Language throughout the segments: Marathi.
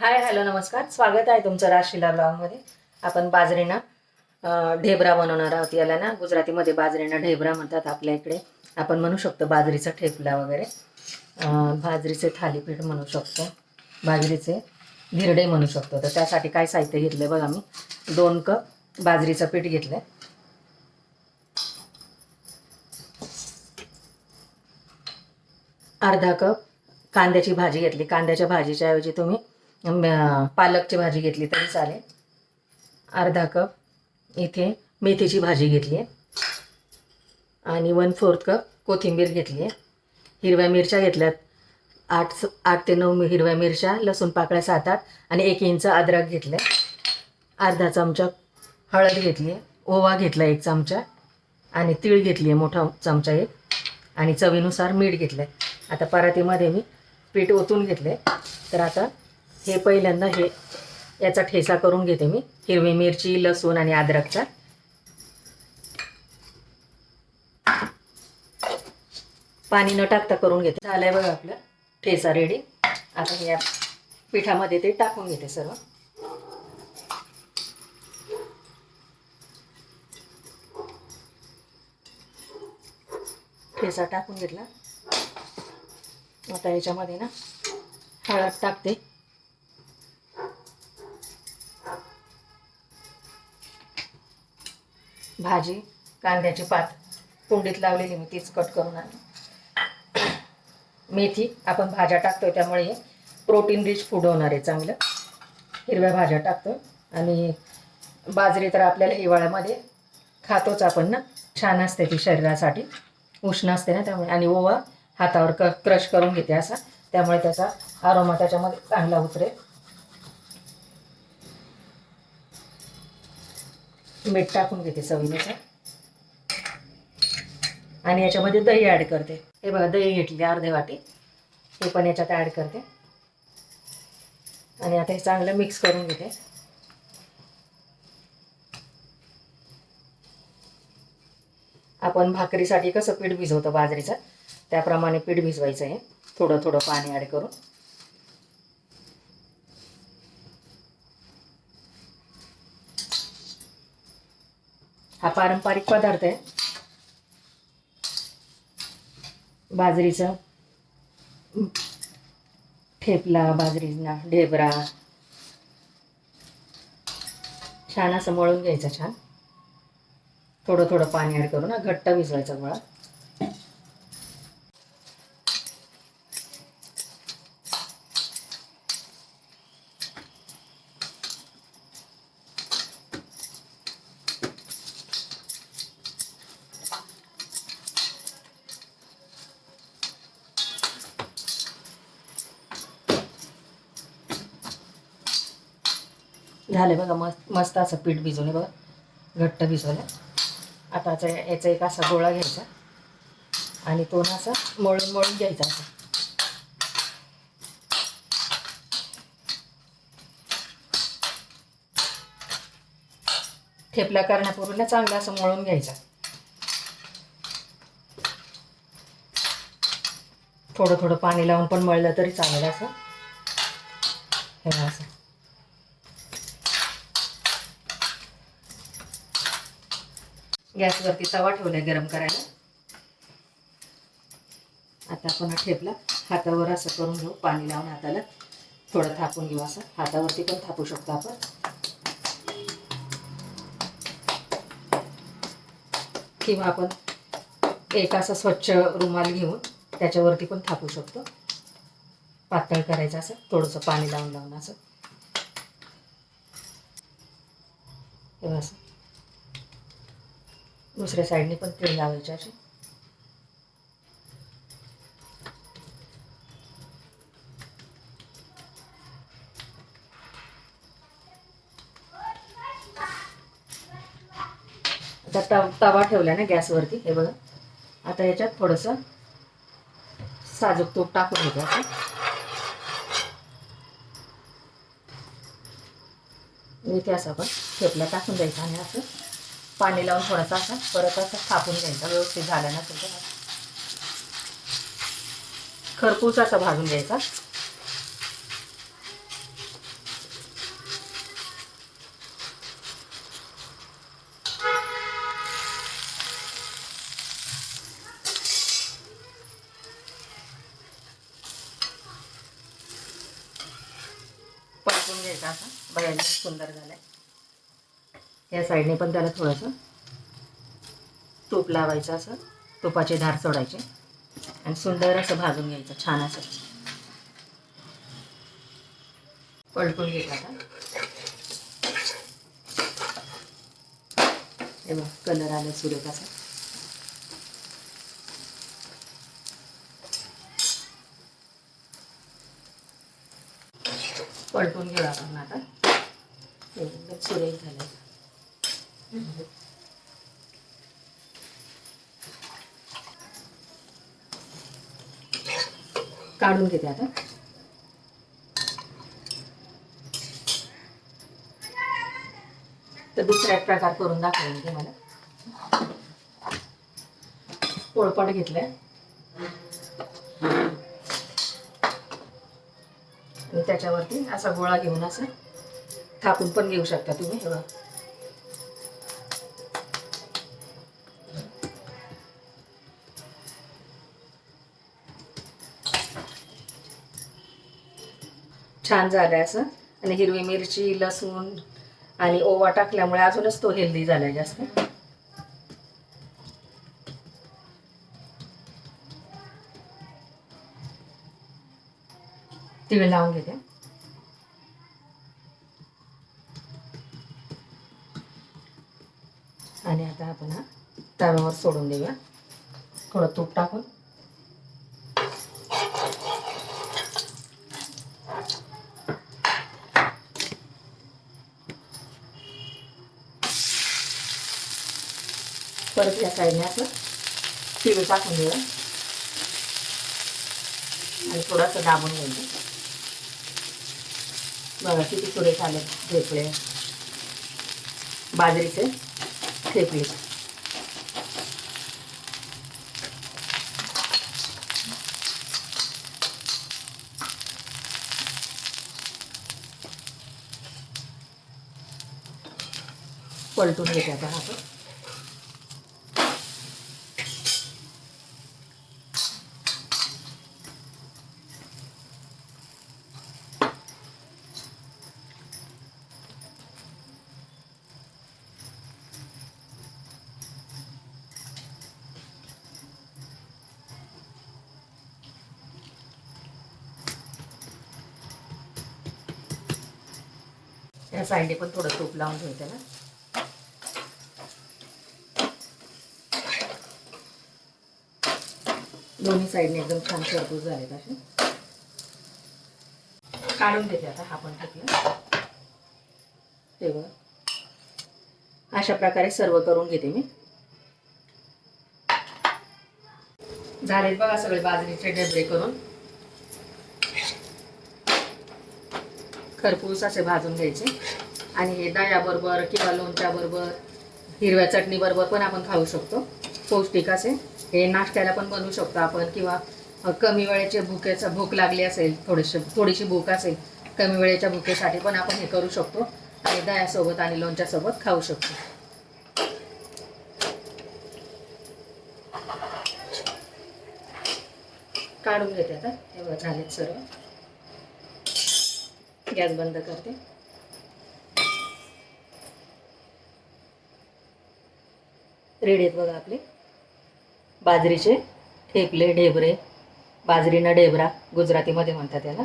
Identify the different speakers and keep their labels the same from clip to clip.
Speaker 1: हाय हॅलो नमस्कार. स्वागत आहे तुमचं राशीला ब्लॉगमध्ये. आपण बाजरीना ढेबरा बनवणार आहोत. याला ना गुजरातीमध्ये बाजरीना ढेबरा म्हणतात आपल्या इकडे. आपण म्हणू शकतो बाजरीचा ठेपला वगैरे. बाजरीचे थालीपीठ म्हणू शकतो. बाजरीचे धिरडे म्हणू शकतो. तर त्यासाठी काय साहित्य घेतलं बघा मी. दोन कप बाजरीचं पीठ घेतलं अर्धा कप कांद्याची भाजी घेतली. कांद्याच्या भाजीच्या ऐवजी तुम्ही पालकची भाजी घेतली तरी चालेल. अर्धा कप इथे मेथीची भाजी घेतली आहे. आणि वन फोर्थ कप कोथिंबीर घेतली आहे. हिरव्या मिरच्या घेतल्यात. आठ आठ ते नऊ हिरव्या मिरच्या लसूण पाकळ्या सात आठ आणि एक इंच अद्रक घेतलं अर्धा चमचा हळद घेतली आहे. ओवा घेतला एक चमचा आणि तीळ घेतली आहे मोठा चमचा एक. आणि चवीनुसार मीठ घेतलं आहे. आता परातीमध्ये मी पीठ ओतून घेतले तर आता हे पहिल्यांदा हे याचा ठेसा करून घेते मी. हिरवी मिरची लसूण आणि अद्रकचा. पाणी न टाकता करून घेते. झालंय बघा आपलं ठेसा रेडी आता या पिठामध्ये ते टाकून घेते सर्व. ठेसा टाकून घेतला. आता याच्यामध्ये ना हळद टाकते. भाजी कांद्याची पात कुंडीत लावलेली मी तीच कट करून आणली. मेथी आपण भाज्या टाकतोय त्यामुळे हे प्रोटीन रिच फूड होणार आहे चांगलं. हिरव्या भाज्या टाकतो आणि बाजरी तर आपल्याला हिवाळ्यामध्ये खातोच आपण ना. छान असते ती शरीरासाठी. उष्ण असते ना त्यामुळे. आणि ओवा हातावर क क्रश करून घेते असा. त्यामुळे त्याचा आरोमा त्याच्यामध्ये चांगला उतरेल. मीठ टाकून घेते चवीनुसार. आणि याच्यामध्ये दही ॲड करते. हे बघा दही घेतली अर्धे वाटी. हे पण याच्यात ॲड करते. आणि आता हे चांगलं मिक्स करून घेते. आपण भाकरीसाठी कसं पीठ भिजवतो बाजरीचं? त्याप्रमाणे पीठ भिजवायचं आहे. थोडं थोडं पाणी ॲड करून. पारंपरिक पदार्थ आहे. बाजरीचं. ठेपला बाजरीना ढेबरा. छान असं मळून घ्यायचं छान. थोडं थोडं पाणी ॲड करून घट्ट भिजवायचा गोळा. झालं बघा मस्त मस्त असं पीठ भिजवलं बघा. घट्ट भिजवलं आता याचा एक असा गोळा घ्यायचा. आणि तो ना असा मळून मळून घ्यायचा असा. ठेपला करण्यापूर्वी ना चांगला असं मळून घ्यायचा. थोडं थोडं पाणी लावून पण मळलं तरी चांगलं असं. हे असं. गॅसवरती तवा ठेवलाय गरम करायला. आता आपण हा ठेपला. हातावर असं करून घेऊ. पाणी लावून हाताला थोडं थापून घेऊ असं. हातावरती पण थापू शकतो आपण. किंवा आपण एक असा स्वच्छ रुमाल घेऊन त्याच्यावरती पण थापू शकतो. पातळ करायचं असं. थोडंसं पाणी लावून लावून असं. असं. दुसऱ्या साईडने पण तीळ लावायचे असे. आता तव तवा ठेवला ना गॅसवरती हे बघा. आता याच्यात थोडंसं साजूक तूप टाकून घेतो असं इथे असं आपण ठेपला टाकून द्यायचा आणि असं पाणी लावून थोडंसं असं परत असा थापून घ्यायचा. व्यवस्थित झाला नसेल तर खरपूस असा भाजून घ्यायचा. परतून घ्यायचा असा. बघायला सुंदर झालंय. या साईडने पण त्याला थोडंसं तूप लावायचं असं. तुपाचे धार सोडायचे. आणि सुंदर असं भाजून घ्यायचं छान असं. पलटून घ्यायचं आता. हे बघ कलर आला सुरेख असा पलटून घेऊ आपण आता. सुरेख झालं. काढून घेते आता. तर दुसरा एक प्रकार करून दाखवेन ते मला पोळपट घेतलंय. आणि त्याच्यावरती असा गोळा घेऊन असं थापून पण घेऊ शकता तुम्ही. छान झालंय असं. आणि हिरवी मिरची लसूण आणि ओवा टाकल्यामुळे अजूनच तो हेल्दी झालाय जास्त. तिळ लावून घेते. आणि आता आपण हा तव्यावर सोडून देऊया. थोडं तूप टाकून. परत या साईडने असं तीळ टाकून देऊया. आणि थोडंसं दाबून घ्यायचं बघा किती सुरेख आले ठेपळे. बाजरीचे ठेपले पलटून घेते आता आपण या साईडने पण थोडं तूप लावून घ्यायचं ना दोन्ही साईडने एकदम छान खरपूस झालेत असे. काढून देते आता हा पण तेव्हा. अशा प्रकारे सर्व करून घेते मी. झालेत बघा सगळे बाजरीचे डबरे करून. खरपूस असे भाजून घ्यायचे. आणि हे दह्याबरोबर किंवा लोणच्याबरोबर हिरव्या चटणीबरोबर पण आपण खाऊ शकतो. पौष्टिक असे हे नाश्त्याला पण बनवू शकतो आपण किंवा कमी वेळेचे भुकेचा भूक लागली असेल थोडीशी थोडीशी भूक असेल कमी वेळेच्या भुकेसाठी पण आपण हे करू शकतो आणि दह्यासोबत आणि लोणच्यासोबत खाऊ शकतो. काढून घेते आता. हे झालेत सर्व. गॅस बंद करते. रेडी आहेत बघा आपले. बाजरीचे ठेपले ढेबरे. बाजरीनं ढेबरा गुजरातीमध्ये म्हणतात त्याला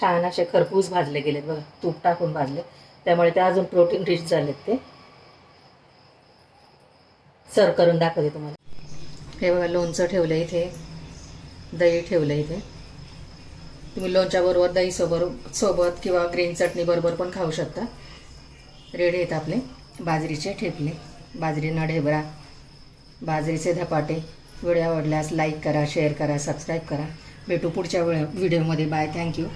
Speaker 1: छान असे खरपूस भाजले गेलेत बघा. तूप टाकून भाजले. त्यामुळे ते अजून प्रोटीन रिच झालेत ते. सर्व करून दाखवते तुम्हाला. हे बघा लोणचं ठेवलं इथे. दही ठेवलं इथे. तुम्ही लोणच्याबरोबर दही सोबत सोबत किंवा ग्रीन चटणीबरोबर पण खाऊ शकता. रेडी आहेत आपले. बाजरीचे ठेपले. बाजरीनं ढेबरा बाजरीचे धपाटे व्हिडिओ आवडल्यास लाईक करा शेअर करा सबस्क्राईब करा. भेटू पुढच्या वेळ व्हिडिओमध्ये बाय थँक्यू